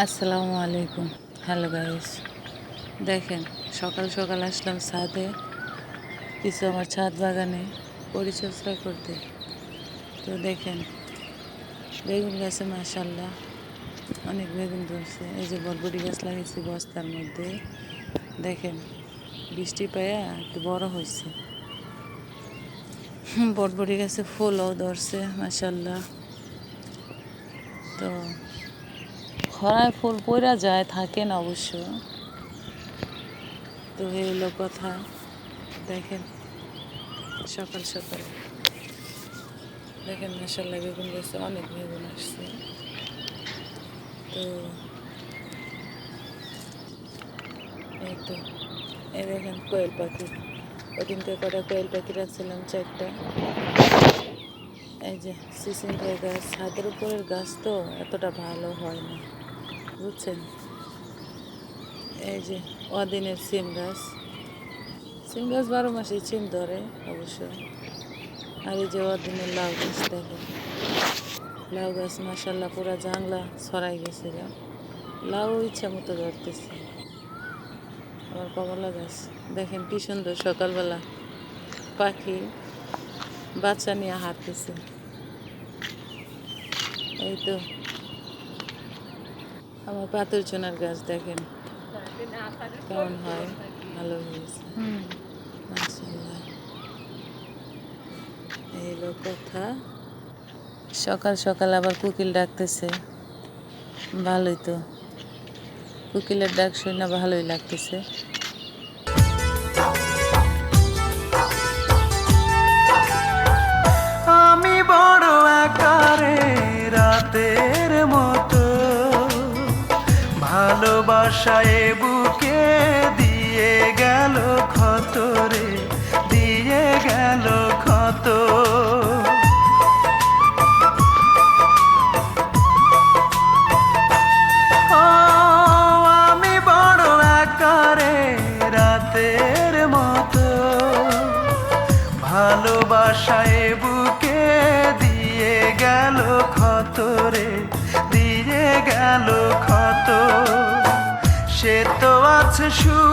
আসসালামু আলাইকুম। Hello guys দেখেন, সকাল সকাল আসলাম ছাদে। কিছু আমার ছাদ বাগানে পরিচর্যা করতে। তো দেখেন, বেগুন গাছে মাশাল্লাহ অনেক বেগুন ধরছে। এই যে বরবটি গাছ লাগিয়েছি বস্তার মধ্যে। দেখেন, বৃষ্টি পায়া একটু বড় হয়েছে। বরবটি গাছে ফুলও ধরছে মাশাল্লাহ তো খরায় ফুল পড়া যায় থাকে না অবশ্য। তো এই হলো কথা। দেখেন, সকাল সকাল। দেখেন মাসাল্লাহ বেগুন গেছে অনেক বেগুন আসছে। তো এই তো, এই দেখেন, কোয়েল পাখি। ওদিনকে কটা কোয়েল পাখি রাখছিলাম, চারটা। এই যে সিসিঙ্গা গাছ ছাদের উপরের গাছ তো এতটা ভালো হয় না। বুঝছেন? এই যে অদিনের সিম গাছ। সিম গাছ বারো মাসে সিম ধরে অবশ্য। আর এই যে অদিনের লাউ গাছ দেখেন। লাউ গাছ মাসাল্লাহ পুরা জাংলা ছড়াই গেছিল। লাউ ইচ্ছা মতো ধরতেছে। আবার কমলা গাছ। দেখেন কি সুন্দর সকালবেলা পাখি বাচ্চা নিয়ে হাঁটতেছে। এই তো আমার পাথর চোনার গাছ দেখেন। কেমন হয়? ভালো হয়েছে। মাশাআল্লাহ। এই কথা। সকাল সকাল আবার কুকিল ডাকতেছে। ভালোই তো। কুকিলের ডাক শুনে ভালোই লাগতেছে। ভালোবাসায় বুকে দিয়ে গেল ক্ষত রে, দিয়ে গেল ক্ষত। আমি বড় আকারে রাতের মতো। ভালোবাসায় বুকে দিয়ে গেল ক্ষত রে, দিয়ে গেল ক্ষত। সে তো আছে সু